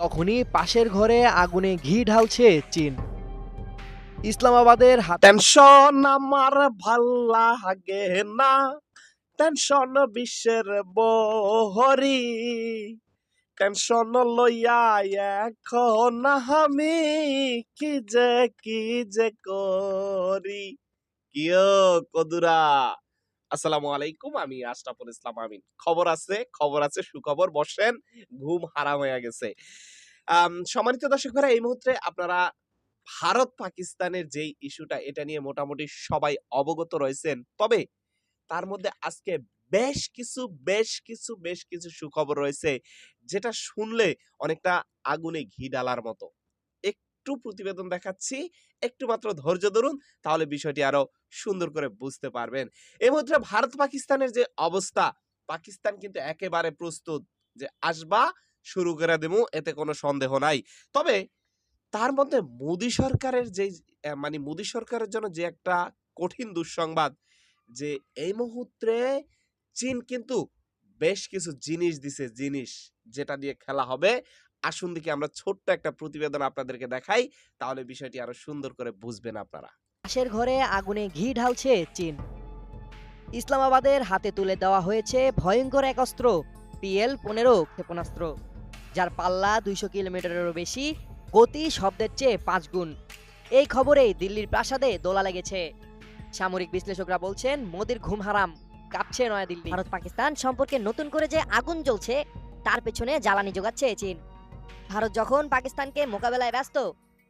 তখনই পাশের ঘরে আগুনে ঘি ঢালছে চীন। ইসলামাবাদের টেনশন আমার ভালো লাগে না। টেনশন বিশ্বের বহরি। টেনশন লইয়া এখন আমি কি যে কি যে করি? কিও কদুরা? আসসালামু আলাইকুম, আমি আশরাফুল ইসলাম আমিন। খবর আছে খবর আছে, সুখবর, বসেন, ঘুম হারাম হয়ে গেছে। সম্মানিত দর্শক ভাইরা, এই মুহূর্তে আপনারা ভারত পাকিস্তানের যেই ইস্যুটা, এটা নিয়ে মোটামুটি সবাই অবগত রয়েছেন। তবে তার মধ্যে আজকে বেশ কিছু বেশ কিছু বেশ কিছু সুখবর রয়েছে, যেটা শুনলে অনেকটা আগুনে ঘি ডালার মতো। একটু প্রতিবেদন দেখাচ্ছি, একটু মাত্র ধৈর্য ধরুন, তাহলে বিষয়টি আরও সুন্দর করে বুঝতে পারবেন। এই মুহূর্তে ভারত পাকিস্তানের যে অবস্থা, পাকিস্তান কিন্তু একেবারে প্রস্তুত যে আসবা, শুরু করে দেবো, এতে কোনো সন্দেহ নাই। তবে তার মধ্যে মোদী সরকারের যে মানে মোদী সরকারের জন্য যে একটা কঠিন দুঃসংবাদ, যে এই মুহূর্তে চীন কিন্তু বেশ কিছু জিনিস দিছে, জিনিস যেটা দিয়ে খেলা হবে। আসুন দিকে আমরা ছোট্ট একটা প্রতিবেদন আপনাদেরকে দেখাই, তাহলে বিষয়টি আরও সুন্দর করে বুঝবেন আপনারা। পাশের ঘরে আগুনে ঘি ঢালছে চীন। ইসলামাবাদের হাতে তুলে দেওয়া হয়েছে ভয়ঙ্কর এক অস্ত্র, পিএল পনেরো ক্ষেপণাস্ত্র, যার পাল্লা দুইশো কিলোমিটারেরও বেশি, গতি শব্দের চেয়ে পাঁচ গুণ। এই খবরেই দিল্লির প্রাসাদে দোলা লেগেছে। সামরিক বিশ্লেষকরা বলছেন, মোদির ঘুম হারাম, কাঁপছে নয়াদিল্লি। ভারত পাকিস্তান সম্পর্কে নতুন করে যে আগুন জ্বলছে, তার পেছনে জ্বালানি যোগাচ্ছে চীন। ভারত যখন পাকিস্তানকে মোকাবেলায় ব্যস্ত,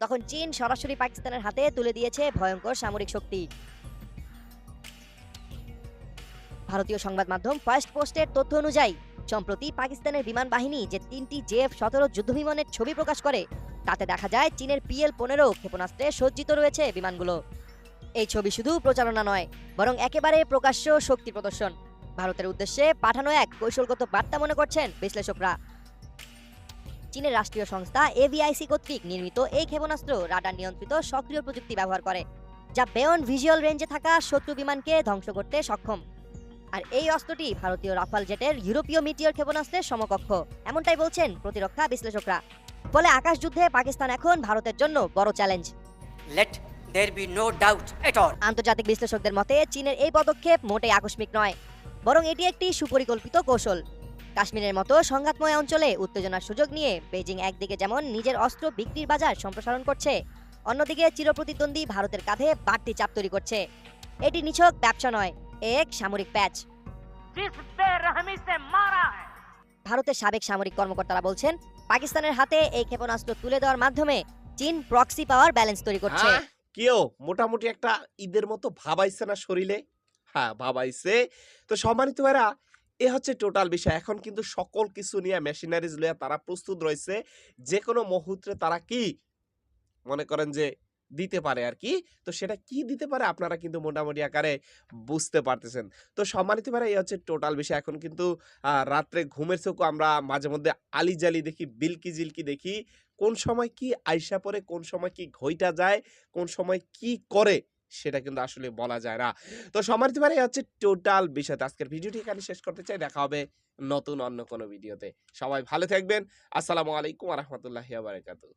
তখন চীন সরাসরি পাকিস্তানের হাতে তুলে দিয়েছে ভয়ঙ্কর সামরিক শক্তি। ভারতীয় সংবাদ মাধ্যম ফার্স্ট পোস্টের তথ্য অনুযায়ী, সম্প্রতি পাকিস্তানের বিমান বাহিনী যে তিনটি জেএফ সতেরো যুদ্ধবিমানের ছবি প্রকাশ করে, তাতে দেখা যায় চীনের পিএল পনেরো ক্ষেপণাস্ত্রে সজ্জিত রয়েছে বিমানগুলো। এই ছবি শুধু প্রচারণা নয়, বরং একেবারে প্রকাশ্য শক্তি প্রদর্শন। ভারতের উদ্দেশ্যে পাঠানো এক কৌশলগত বার্তা মনে করছেন বিশ্লেষকরা। চীনের রাষ্ট্রীয় সংস্থা এভিআইসি কর্তৃক নির্মিত এই ক্ষেপণাস্ত্র রাডার নিয়ন্ত্রিত সক্রিয় প্রযুক্তি ব্যবহার করে যা বেয়ন ভিজুয়াল রেঞ্জে থাকা শত্রু বিমানকে ধ্বংস করতে সক্ষম। আর এই অস্ত্রটি ভারতীয় রাফাল জেটের ইউরোপীয় মিটিয়র ক্ষেপণাস্ত্রের সমকক্ষ এমনটাই বলছেন প্রতিরক্ষা বিশ্লেষকরা। ফলে আকাশ যুদ্ধে পাকিস্তান এখন ভারতের জন্য বড় challenge. There be no doubt at all. আন্তর্জাতিক বিশ্লেষকদের মতে চীনের এই পদক্ষেপ মোটেই আকস্মিক নয় বরং এটি একটি সুপরিকল্পিত কৌশল। কাশ্মীরের মতো সংঘাতময় অঞ্চলে উত্তেজনার সুযোগ নিয়ে বেজিং একদিকে যেমন নিজের অস্ত্র বিক্রির বাজার সম্প্রসারণ করছে, অন্যদিকে চিরপ্রতিদ্বন্দ্বী ভারতের কাঁধে বাড়তি চাপ তৈরি করছে। এটি নিছক ব্যবসা নয় এক সামরিক প্যাচ। ভারতের সাবেক সামরিক কর্মকর্তারা বলছেন, পাকিস্তানের হাতে এই ক্ষেপণাস্ত্র তুলে দেওয়ার মাধ্যমে চীন প্রক্সি পাওয়ার ব্যালেন্স তৈরি করছে। হ্যাঁ, কেউ মোটামুটি একটা ঈদের মতো ভাবাইছে না শরীরে। হ্যাঁ ভাবাইছে। তো সম্মানিত ভাইরা এ হচ্ছে টোটাল বিষয়। এখন কিন্তু সকল কিছু নিয়ে মেশিনারিজ লইয়া তারা প্রস্তুত রয়েছে। যে কোনো মুহূর্তে তারা কি মনে করেন যে দিতে পারে আর কি, তো সেটা কি দিতে পারে আপনারা কিন্তু মোটামুটি আকারে বুঝতে পারতেছেন। তো সম্মানিত ভাইরা এই হচ্ছে টোটাল বিষয়। এখন কিন্তু রাত্রে ঘুমের চোখও আমরা মাঝে মধ্যে আলি জালি দেখি, বিলকি জিলকি দেখি। কোন সময় কি আইসা পড়ে, কোন সময় কি ঘইটা যায়, কোন সময় কি করে সেটা কিন্তু আসলে বলা যায় না। তো সম্মানিত ভাই হচ্ছে টোটাল বিষয়। আজকের ভিডিওটি এখানে শেষ করতে চাই। দেখা হবে নতুন অন্য কোনো ভিডিওতে। সবাই ভালো থাকবেন। আসসালামু আলাইকুম রহমতুল্লাহ বারাকাতু